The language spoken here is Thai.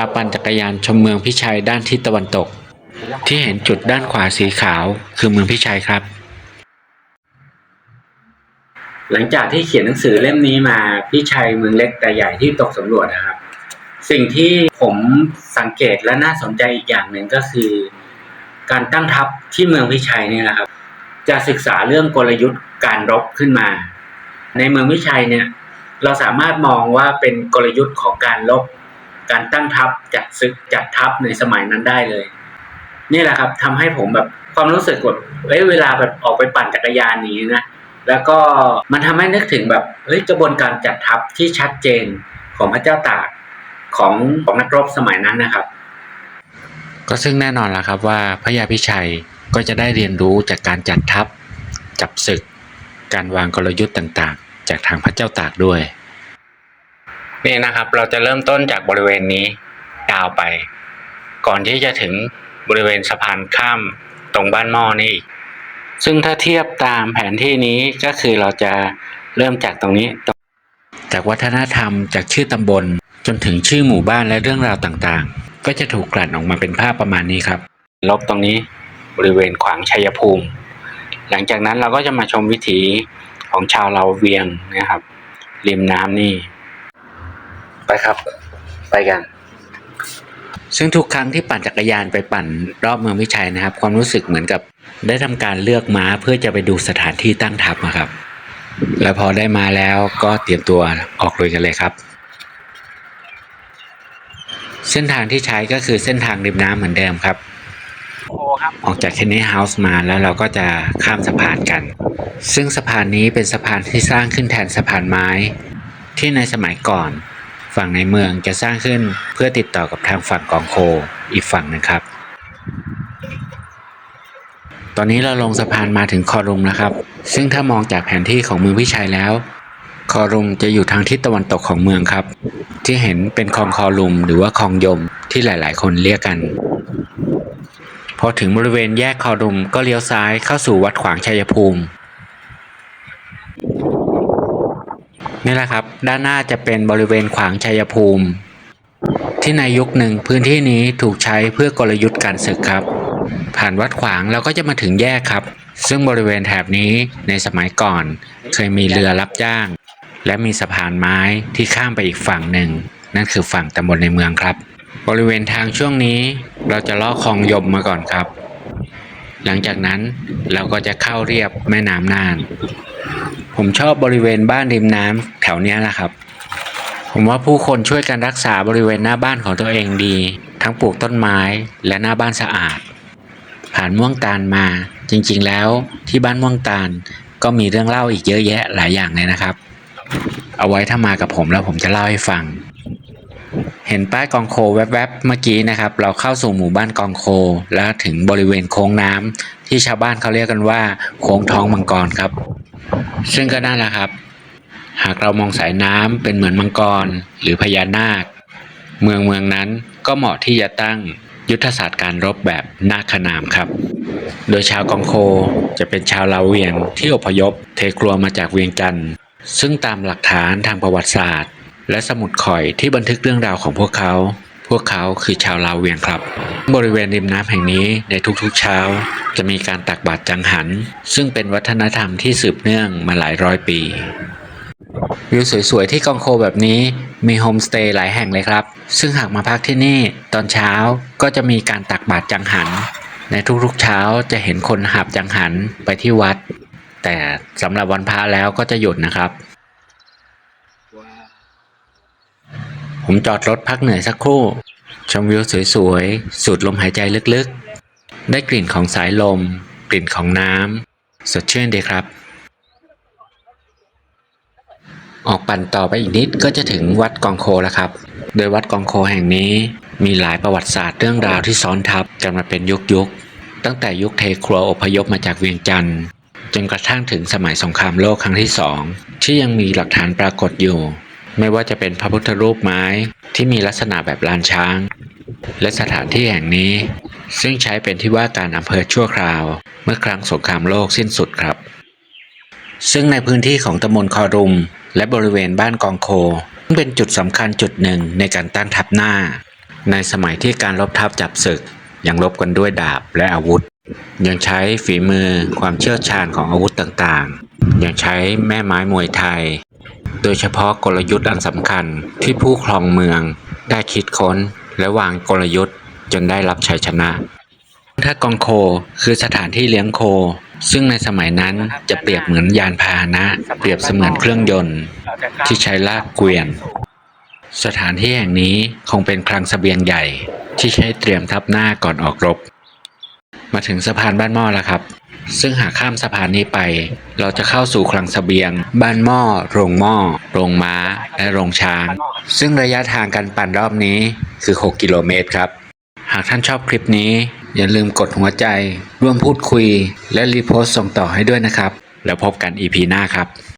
าปั่นจักรยานชมเมืองพิชัยด้านทิศตะวันตก ที่เห็นจุดด้านขวาสีขาวคือเมืองพิชัยครับ หลังจากที่เขียนหนังสือเล่มนี้มาพิชัยเมืองเล็กแต่ใหญ่ที่ตกสำรวจนะครับ สิ่งที่ผมสังเกตและน่าสนใจอีกอย่างหนึ่งก็คือ การตั้งทัพที่เมืองพิชัยนี่นะครับ จะศึกษาเรื่องกลยุทธ์การรบขึ้นมา ในเมืองพิชัยเนี่ยเราสามารถมองว่าเป็นกลยุทธ์ของการรบ การตั้งทัพจัดศึกจัดทัพในสมัยนั้นได้เลย นี่แหละครับทำให้ผมแบบความรู้สึกแบบเอ้ยเวลาแบบออกไปปั่นจักรยานนี้นะแล้วก็มันทำให้นึกถึงแบบเฮ้ยกระบวนการจัดทัพที่ชัดเจนของพระเจ้าตากของของนักรบสมัยนั้นนะครับ ก็ซึ่งแน่นอนแล้วครับว่าพระยาพิชัยก็จะได้เรียนรู้จากการจัดทัพจับศึก การวางกลยุทธ์ต่างๆ จากทางพระเจ้าตากด้วย นี่นะครับ เราจะเริ่มต้นจากบริเวณนี้ยาวไป ก่อนที่จะถึงบริเวณสะพานข้ามตรงบ้านหม้อนี่อีกซึ่งถ้าเทียบตามแผนที่นี้ก็คือเราจะเริ่มจากตรงนี้ จากวัฒนธรรมจากชื่อตำบล จนถึงชื่อหมู่บ้านและเรื่องราวต่างๆ ก็จะถูกกลั่นออกมาเป็นภาพประมาณนี้ครับ ลบตรงนี้บริเวณขวางชัยภูมิ หลังจากนั้นเราก็จะมาชมวิถีของชาวเราเวียงนะครับ ริมน้ำนี่ ไปครับ ไปกัน ซึ่งทุกครั้งที่ปั่นจักรยานไปปั่นรอบเมืองพิชัยนะครับ ความรู้สึกเหมือนกับได้ทำการเลือกม้าเพื่อจะไปดูสถานที่ตั้งทัพอะครับ แล้วพอได้มาแล้วก็เตรียมตัวออกลุยกันเลยครับ เส้นทางที่ใช้ก็คือเส้นทางริมน้ำเหมือนเดิมครับออกจากเคนนี่เฮาส์มาแล้วเราก็จะข้ามสะพานกัน ซึ่งสะพานนี้เป็นสะพานที่สร้างขึ้นแทนสะพานไม้ ที่ในสมัยก่อน ฝั่งในเมืองจะสร้างขึ้นเพื่อติดต่อกับทางฝั่งกองโคอีกฝั่งนึ่งครับ ตอนนี้เราลงสะพานมาถึงคอรุมนะครับ ซึ่งถ้ามองจากแผนที่ของเมืองพิชัยแล้ว คอรุมจะอยู่ทางทิศตะวันตกของเมืองครับ ที่เห็นเป็นคลองคอรุมหรือว่าคลองยมที่หลาย ๆ คนเรียกกันพอถึงบริเวณแยกคอรุมก็เลี้ยวซ้ายเข้าสู่วัดขวางชัยภูมิ นี่แหละครับ ด้านหน้าจะเป็นบริเวณขวางชัยภูมิ ที่ในยุคหนึ่งพื้นที่นี้ถูกใช้เพื่อกลยุทธ์การศึกครับ ผ่านวัดขวางเราก็จะมาถึงแยกครับ ซึ่งบริเวณแถบนี้ในสมัยก่อน เคยมีเรือรับจ้าง และมีสะพานไม้ที่ข้ามไปอีกฝั่งหนึ่ง นั่นคือฝั่งตำบลในเมืองครับ บริเวณทางช่วงนี้เราจะลอดคลองยมมาก่อนครับ หลังจากนั้นเราก็จะเข้าเรียบแม่น้ำน่าน ผมชอบบริเวณบ้านริมน้ำแถวเนี้ยนะครับ ผมว่าผู้คนช่วยกันรักษาบริเวณหน้าบ้านของตัวเองดี ทั้งปลูกต้นไม้และหน้าบ้านสะอาด ผ่านม่วงตาลมา จริงๆแล้วที่บ้านม่วงตาลก็มีเรื่องเล่าอีกเยอะแยะหลายอย่างเลยนะครับ เอาไว้ถ้ามากับผมแล้วผมจะเล่าให้ฟัง เห็นป้ายกองโคแวบๆเมื่อกี้นะครับ เราเข้าสู่หมู่บ้านกองโค แล้วถึงบริเวณโค้งน้ำที่ชาวบ้านเขาเรียกกันว่า โค้งท้องมังกรครับ ซึ่งก็นั่นแหละครับ หากเรามองสายน้ำเป็นเหมือนมังกร หรือพญานาค เมืองเมืองนั้นก็เหมาะที่จะตั้งยุทธศาสตร์การรบแบบนาคนามครับ โดยชาวกองโคจะเป็นชาวลาวเวียงที่อพยพเทครัวมาจากเวียงจันทร์ซึ่งตามหลักฐานทางประวัติศาสตร์ และสมุดข่อยที่บันทึกเรื่องราวของพวกเขา พวกเขาคือชาวลาวเวียงครับ บริเวณริมน้ำแห่งนี้ในทุกๆเช้า จะมีการตักบาตรจังหัน ซึ่งเป็นวัฒนธรรมที่สืบเนื่องมาหลายร้อยปีวิวสวยๆที่กองโคแบบนี้มีโฮมสเตย์หลายแห่งเลยครับ ซึ่งหากมาพักที่นี่ตอนเช้าก็จะมีการตักบาตรจังหัน ในทุกๆเช้าจะเห็นคนหาบจังหันไปที่วัด แต่สำหรับวันพระแล้วก็จะหยุดนะครับ ผมจอดรถพักเหนื่อยสักครู่ ชมวิวสวยๆ สูดลมหายใจลึกๆ ได้กลิ่นของสายลม กลิ่นของน้ำสดชื่นดีครับ ออกปั่นต่อไปอีกนิดก็จะถึงวัดกองโคแล้วครับ โดยวัดกองโคแห่งนี้มีหลายประวัติศาสตร์เรื่องราวที่ซ้อนทับกันมาเป็นยุคยุคตั้งแต่ยุคเทครัวอพยพมาจากเวียงจันทร์จนกระทั่งถึงสมัยสงครามโลกครั้งที่สองที่ยังมีหลักฐานปรากฏอยู่ ไม่ว่าจะเป็นพระพุทธรูปไม้ที่มีลักษณะแบบลานช้าง และสถานที่แห่งนี้ ซึ่งใช้เป็นที่ว่าการอำเภอชั่วคราว เมื่อครั้งสงครามโลกสิ้นสุดครับ ซึ่งในพื้นที่ของตำบลคอรุม และบริเวณบ้านกองโคเป็นจุดสำคัญจุดหนึ่งในการตั้งทัพหน้า ในสมัยที่การรบทัพจับศึกยังรบกันด้วยดาบและอาวุธ ยังใช้ฝีมือความเชี่ยวชาญของอาวุธต่างๆ ยังใช้แม่ไม้มวยไทย โดยเฉพาะกลยุทธ์อันสำคัญที่ผู้ครองเมืองได้คิดค้นและวางกลยุทธ์จนได้รับชัยชนะถ้ากองโคคือสถานที่เลี้ยงโค ซึ่งในสมัยนั้นจะเปรียบเหมือนยานพาหนะ เปรียบเสมือนเครื่องยนต์ ที่ใช้ลากเกวียน สถานที่แห่งนี้คงเป็นคลังเสบียงใหญ่ที่ใช้เตรียมทับหน้าก่อนออกรบ มาถึงสะพานบ้านหม้อแล้วครับ ซึ่งหากข้ามสะพานนี้ไป เราจะเข้าสู่คลังเสบียง บ้านหม้อ โรงหม้อ โรงม้า และโรงช้าง ซึ่งระยะทางการปั่นรอบนี้คือ 6 กิโลเมตรครับ หากท่านชอบคลิปนี้ อย่าลืมกดหัวใจ ร่วมพูดคุย และรีโพสต์ส่งต่อให้ด้วยนะครับ แล้วพบกัน EP หน้าครับ